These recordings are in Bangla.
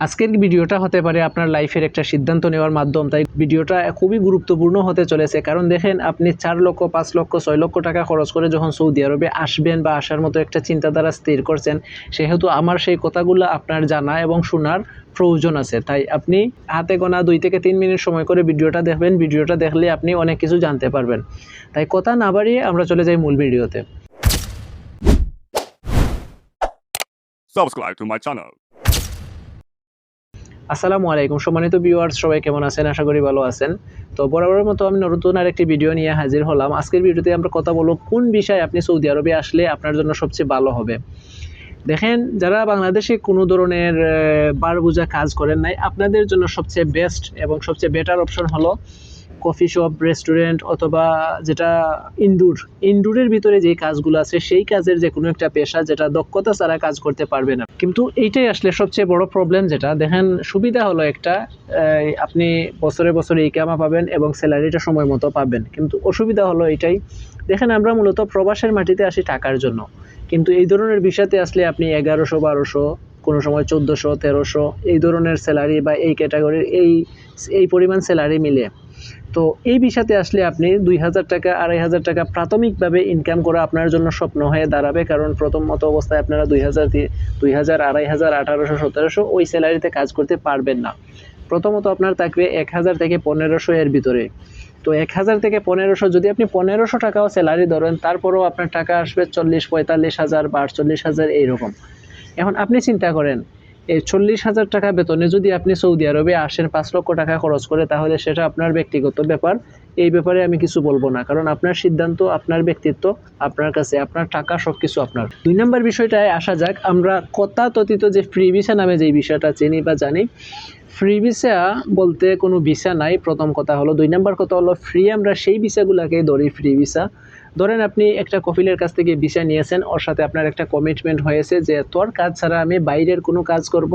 আজকের ভিডিওটা হতে পারে আপনার লাইফের একটা সিদ্ধান্ত নেওয়ার মাধ্যম। তাই ভিডিওটা খুবই গুরুত্বপূর্ণ হতে চলেছে। কারণ দেখেন, আপনি চার লক্ষ, পাঁচ লক্ষ, ছয় লক্ষ টাকা খরচ করে যখন সৌদি আরবে আসবেন বা আসার মতো একটা চিন্তাধারা স্থির করছেন, সেহেতু আমার সেই কথাগুলো আপনার জানা এবং শোনার প্রয়োজন আছে। তাই আপনি হাতে গোনা দুই থেকে তিন মিনিট সময় করে ভিডিওটা দেখবেন। ভিডিওটা দেখলে আপনি অনেক কিছু জানতে পারবেন। তাই কথা না বাড়িয়ে আমরা চলে যাই মূল ভিডিওতে। Subscribe to my channel. আসসালামু আলাইকুম। সম্মানিত ভিউয়ার্স সবাই কেমন আছেন? আশা করি ভালো আছেন। তো বরাবরের মতো আমি নতুন আরেকটি ভিডিও নিয়ে হাজির হলাম। আজকের ভিডিওতে আমরা কথা বলব কোন বিষয়ে আপনি সৌদি আরবে আসলে আপনার জন্য সবচেয়ে ভালো হবে। দেখেন, যারা বাংলাদেশে কোনো ধরনের বার বোঝা কাজ করেন নাই, আপনাদের জন্য সবচেয়ে বেস্ট এবং সবচেয়ে বেটার অপশন হলো কফি শপ রেস্টুরেন্ট অথবা যেটা ইনডোর ইনডোরের ভিতরে যে কাজগুলো আছে, সেই কাজের যে কোনো একটা পেশা যেটা দক্ষতা ছাড়া কাজ করতে পারবে না। কিন্তু এইটাই আসলে সবচেয়ে বড় প্রবলেম যেটা। দেখেন, সুবিধা হলো একটা আপনি বছরে বছরে ইকামা পাবেন এবং স্যালারিটা সময় মতো পাবেন। কিন্তু অসুবিধা হলো এটাই। দেখেন, আমরা মূলত প্রবাসের মাটিতে আসি টাকার জন্য। কিন্তু এই ধরনের বিষয়তে আসলে আপনি এগারোশো, বারোশো, কোনো সময় চোদ্দোশো, তেরোশো, এই ধরনের স্যালারি বা এই ক্যাটাগরির এই এই পরিমাণ স্যালারি মিলে তো এই বিষয়তে আসলে আপনি দুই হাজার টাকা, আড়াই হাজার টাকা প্রাথমিকভাবে ইনকাম করা আপনার জন্য স্বপ্ন হয়ে দাঁড়াবে। কারণ প্রথম মতো অবস্থায় আপনারা দুই হাজার দিয়ে দুই হাজার, আড়াই হাজার, আঠারোশো, সতেরোশো ওই স্যালারিতে কাজ করতে পারবেন না। প্রথমত আপনার থাকবে এক হাজার থেকে পনেরোশো এর ভিতরে। তো এক হাজার থেকে পনেরোশো, যদি আপনি পনেরোশো টাকাও স্যালারি ধরেন, তারপরেও আপনার টাকা আসবে চল্লিশ, পঁয়তাল্লিশ হাজার বা আটচল্লিশ হাজার এইরকম। এখন আপনি চিন্তা করেন এই চল্লিশ হাজার টাকা বেতনে যদি আপনি সৌদি আরবে আসেন, পাঁচ লক্ষ টাকা খরচ করে, তাহলে সেটা আপনার ব্যক্তিগত ব্যাপার। এই ব্যাপারে আমি কিছু বলব না, কারণ আপনার সিদ্ধান্ত, আপনার ব্যক্তিত্ব, আপনার কাছে, আপনার টাকা সব কিছু আপনার। দুই নম্বর বিষয়টায় আসা যাক, আমরা কথা তথিত যে ফ্রি ভিসা নামে যে বিষয়টা চিনি বা জানি, ফ্রি ভিসা বলতে কোনো ভিসা নাই, প্রথম কথা হলো। দুই নম্বর কথা হলো ফ্রি আমরা সেই ভিসাগুলোকে ধরি ফ্রি ভিসা। ধরেন আপনি একটা কফিলের কাছ থেকে ভিসা নিয়েছেন, ওর সাথে আপনার একটা কমিটমেন্ট হয়েছে যে তোর কাজ ছাড়া আমি বাইরের কোনো কাজ করব।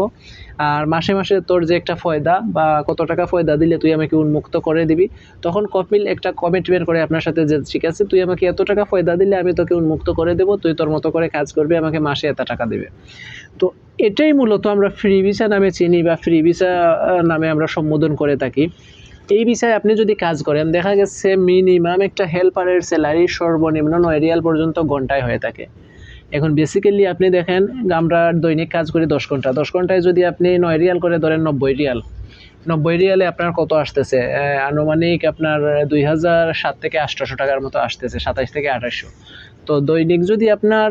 আর মাসে মাসে তোর যে একটা ফয়দা বা কত টাকা ফয়দা দিলে তুই আমাকে উন্মুক্ত করে দিবি, তখন কপিল একটা কমিটমেন্ট করে আপনার সাথে যে, ঠিক আছে, তুই আমাকে এত টাকা ফয়দা দিলে আমি তোকে উন্মুক্ত করে দেবো, তুই তোর মতো করে কাজ করবি, আমাকে মাসে এত টাকা দেবে। তো এটাই মূলত আমরা ফ্রি ভিসা নামে চিনি বা ফ্রি ভিসা নামে আমরা সম্বোধন করে থাকি। এই বিষয়ে আপনি যদি কাজ করেন, দেখা গেছে মিনিমাম একটা হেল্পারের স্যালারি সর্বনিম্ন নয় রিয়াল পর্যন্ত ঘন্টায় হয়ে থাকে। এখন বেসিক্যালি আপনি দেখেন আমরা দৈনিক কাজ করি দশ ঘণ্টা। দশ ঘন্টায় যদি আপনি নয় রিয়াল করে ধরেন নব্বই রিয়াল। নব্বই রিয়ালে আপনার কত আসতেছে? আনুমানিক আপনার দুই হাজার সাত থেকে আটশোশো টাকার মতো আসতেছে সাতাশ থেকে আঠাশশো তো দৈনিক যদি আপনার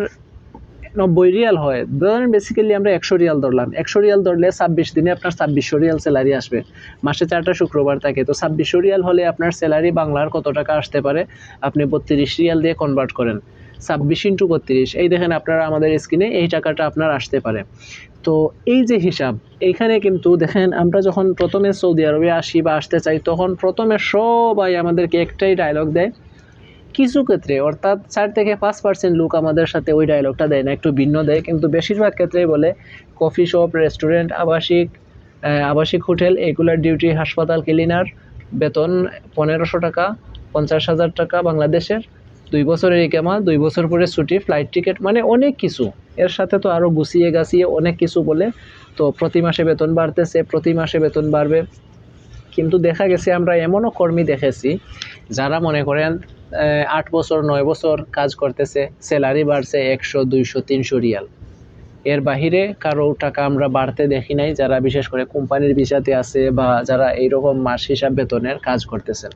নব্বই রিয়াল হয়। ধরেন বেসিক্যালি আমরা একশো রিয়াল ধরলাম। একশো রিয়াল ধরলে ছাব্বিশ দিনে আপনার ছাব্বিশশো রিয়াল স্যালারি আসবে। মাসে চারটা শুক্রবার থাকে। তো ছাব্বিশশো রিয়াল হলে আপনার স্যালারি বাংলার কত টাকা আসতে পারে? আপনি বত্রিশ রিয়াল দিয়ে কনভার্ট করেন। ছাব্বিশ ইন্টু বত্রিশ। এই দেখেন আপনারা আমাদের স্ক্রিনে এই টাকাটা আপনার আসতে পারে। তো এই যে হিসাব, এইখানে কিন্তু দেখেন আমরা যখন প্রথমে সৌদি আরবে আসি বা আসতে চাই, তখন প্রথমে সবাই আমাদেরকে একটাই ডায়লগ দেয় কিছু ক্ষেত্রে, অর্থাৎ চার থেকে পাঁচ পার্সেন্ট লোক আমাদের সাথে ওই ডায়লগটা দেয় না, একটু ভিন্ন দেয়। কিন্তু বেশিরভাগ ক্ষেত্রেই বলে কফি শপ রেস্টুরেন্ট আবাসিক আবাসিক হোটেল এগুলার ডিউটি হাসপাতাল ক্লিনার বেতন পনেরোশো টাকা, পঞ্চাশ হাজার টাকা বাংলাদেশের। দুই বছরের ইকামা, দুই বছর পরে ছুটি ফ্লাইট টিকিট মানে অনেক কিছু। এর সাথে তো আরও গুছিয়ে গাছিয়ে অনেক কিছু বলে। তো প্রতি মাসে বেতন বাড়তেছে, প্রতি মাসে বেতন বাড়বে। কিন্তু দেখা গেছে, আমরা এমনও কর্মী দেখেছি, যারা মনে করেন আট বছর, নয় বছর কাজ করতেছে। স্যালারি বাড়ছে একশো, দুইশো, তিনশো রিয়াল। এর বাহিরে কারও টাকা আমরা বাড়তে দেখি নাই, যারা বিশেষ করে কোম্পানির ভিসাতে আছে বা যারা এইরকম মাস হিসাব বেতনের কাজ করতেছেন।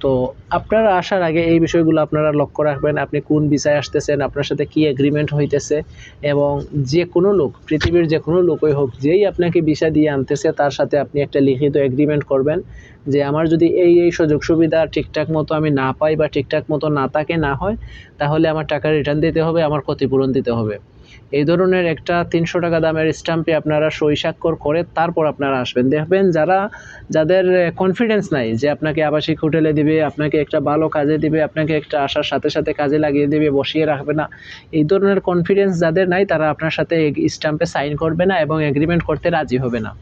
তো আপনারা আসার আগে এই বিষয়গুলো আপনারা লক্ষ্য রাখবেন, আপনি কোন বিষয়ে আসতেছেন, আপনার সাথে কি এগ্রিমেন্ট হইতেছে এবং যে কোনো লোক, পৃথিবীর যে কোনো লোকই হোক, যেই আপনাকে ভিসা দিয়ে আনতেছে, তার সাথে আপনি একটা লিখিত এগ্রিমেন্ট করবেন যে আমার যদি এই এই সুযোগ সুবিধা ঠিকঠাক মতো আমি না পাই বা ঠিকঠাক মতো না থাকে না হয়, তাহলে আমার টাকা রিটার্ন দিতে হবে, আমার ক্ষতিপূরণ দিতে হবে। এই ধরনের একটা তিনশো টাকা দামের স্ট্যাম্পে আপনারা সই স্বাক্ষর করে তারপর আপনারা আসবেন। দেখবেন যারা, যাদের কনফিডেন্স নাই যে আপনাকে আবাসিক হোটেলে দিবে, আপনাকে একটা ভালো কাজে দিবে, আপনাকে একটা আসার সাথে সাথে কাজে লাগিয়ে দিবে, বসিয়ে রাখবে না, এই ধরনের কনফিডেন্স যাদের নাই তারা আপনার সাথে স্ট্যাম্পে সাইন করবে না এবং এগ্রিমেন্ট করতে রাজি হবে না।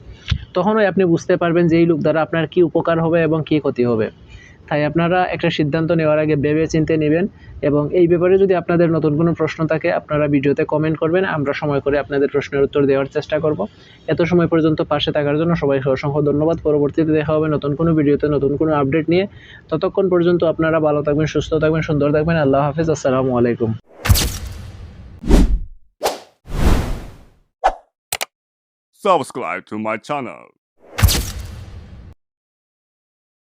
তখনই আপনি বুঝতে পারবেন যে এই লোক দ্বারা আপনার কি উপকার হবে এবং কি ক্ষতি হবে। তাই আপনারা একটা সিদ্ধান্ত নেওয়ার আগে ভেবে চিন্তে নেবেন এবং এই ব্যাপারে যদি আপনাদের নতুন কোনো প্রশ্ন থাকে, আপনারা ভিডিওতে কমেন্ট করবেন, আমরা সময় করে আপনাদের প্রশ্নের উত্তর দেওয়ার চেষ্টা করব। এত সময় পর্যন্ত পাশে থাকার জন্য সবাইকে অসংখ্য ধন্যবাদ। পরবর্তীতে দেখা হবে নতুন কোনো ভিডিওতে, নতুন কোনো আপডেট নিয়ে। ততক্ষণ পর্যন্ত আপনারা ভালো থাকবেন, সুস্থ থাকবেন, সুন্দর থাকবেন। আল্লাহ হাফিজ। আসসালামু আলাইকুম। Subscribe to my channel.